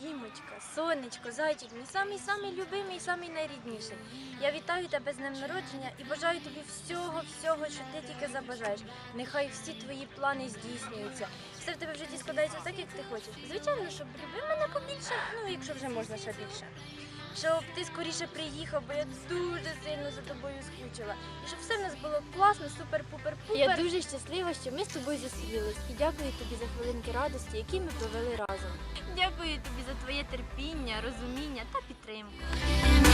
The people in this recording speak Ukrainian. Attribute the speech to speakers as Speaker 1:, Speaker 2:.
Speaker 1: Дімочка, сонечко, зайчик, мій самий самий любимий, самий найрідніший. Я вітаю тебе з днем народження і бажаю тобі всього, всього, що ти тільки забажаєш. Нехай всі твої плани здійснюються. Все в тебе в житті складається так, як ти хочеш. Звичайно, щоб любив мене побільше, ну якщо вже можна ще більше. Щоб ти скоріше приїхав, бо я дуже сильно скучила. І щоб все в нас було класно, супер-пупер-пупер.
Speaker 2: Я дуже щаслива, що ми з тобою зустрілись і дякую тобі за хвилинки радості, які ми провели разом.
Speaker 1: Дякую тобі за твоє терпіння, розуміння та підтримку.